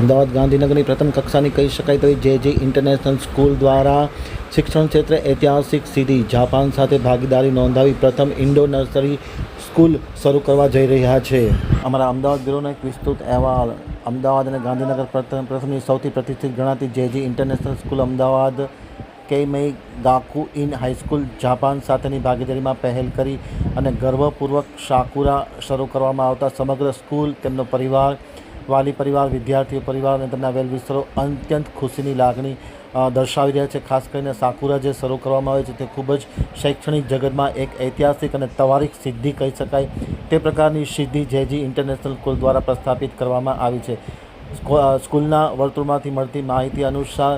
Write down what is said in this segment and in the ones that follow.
અમદાવાદ ગાંધીનગરની પ્રથમ કક્ષાની કહી શકાય તેવી જે જે ઇન્ટરનેશનલ સ્કૂલ દ્વારા શિક્ષણ ક્ષેત્રે ઐતિહાસિક સિદ્ધિ જાપાન સાથે ભાગીદારી નોંધાવી પ્રથમ ઇન્ડો નર્સરી સ્કૂલ શરૂ કરવા જઈ રહ્યા છે. અમારા અમદાવાદ બ્યુરોનો એક વિસ્તૃત અહેવાલ. અમદાવાદ અને ગાંધીનગર પ્રથમ પ્રથમની સૌથી પ્રતિષ્ઠિત ગણાતી જે જે international school Ahmedabad Keimei Gaku in high school Japan સાથેની ભાગીદારીમાં પહેલ કરી અને ગર્વપૂર્વક શાકુરા શરૂ કરવામાં આવતા સમગ્ર સ્કૂલ તેમનો પરિવાર વાલી પરિવાર, વિદ્યાર્થીઓ પરિવાર અને તેમના વેલવિસ્તરો અત્યંત ખુશીની લાગણી દર્શાવી રહ્યા છે. ખાસ કરીને સાકુરા જે શરૂ કરવામાં આવે છે તે ખૂબ જ શૈક્ષણિક જગતમાં એક ઐતિહાસિક અને તવારિક સિદ્ધિ કહી શકાય. તે પ્રકારની સિદ્ધિ જેજી ઇન્ટરનેશનલ સ્કૂલ દ્વારા પ્રસ્થાપિત કરવામાં આવી છે. સ્કૂલના વર્તુળમાંથી મળતી માહિતી અનુસાર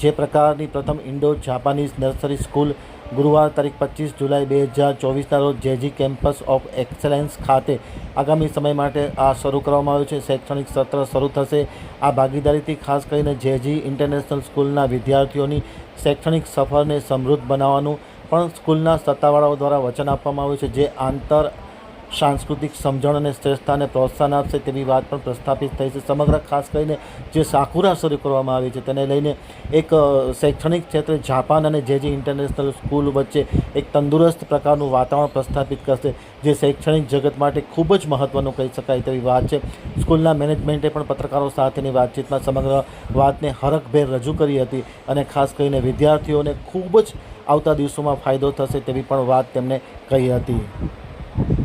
જે પ્રકારની પ્રથમ ઇન્ડો જાપાનીઝ નર્સરી સ્કૂલ ગુરુવાર તારીખ પચીસ જુલાઈ બે હજાર ચોવીસના રોજ જેજી કેમ્પસ ઓફ એક્સેલન્સ ખાતે આગામી સમય માટે આ શરૂ કરવામાં આવ્યું છે. શૈક્ષણિક સત્ર શરૂ થશે. આ ભાગીદારીથી ખાસ કરીને જેજી ઇન્ટરનેશનલ સ્કૂલના વિદ્યાર્થીઓની શૈક્ષણિક સફરને સમૃદ્ધ બનાવવાનું પણ સ્કૂલના સત્તાવાળાઓ દ્વારા વચન આપવામાં આવ્યું છે. જે આંતર સાંસ્કૃતિક સમજણ અને શ્રેષ્ઠતાને પ્રોત્સાહન આપશે તેવી વાત પણ પ્રસ્થાપિત થઈ છે. સમગ્ર ખાસ કરીને જે સાકુરા શરૂ કરવામાં આવી છે, તેને લઈને એક શૈક્ષણિક ક્ષેત્રે જાપાન અને જે જે ઇન્ટરનેશનલ સ્કૂલ વચ્ચે એક તંદુરસ્ત પ્રકારનું વાતાવરણ પ્રસ્થાપિત કરશે, જે શૈક્ષણિક જગત માટે ખૂબ જ મહત્ત્વનું કહી શકાય તેવી વાત છે. સ્કૂલના મેનેજમેન્ટે પણ પત્રકારો સાથેની વાતચીતમાં સમગ્ર વાતને હરખભેર રજૂ કરી હતી અને ખાસ કરીને વિદ્યાર્થીઓને ખૂબ જ આવતા દિવસોમાં ફાયદો થશે તેવી પણ વાત તેમણે કહી હતી.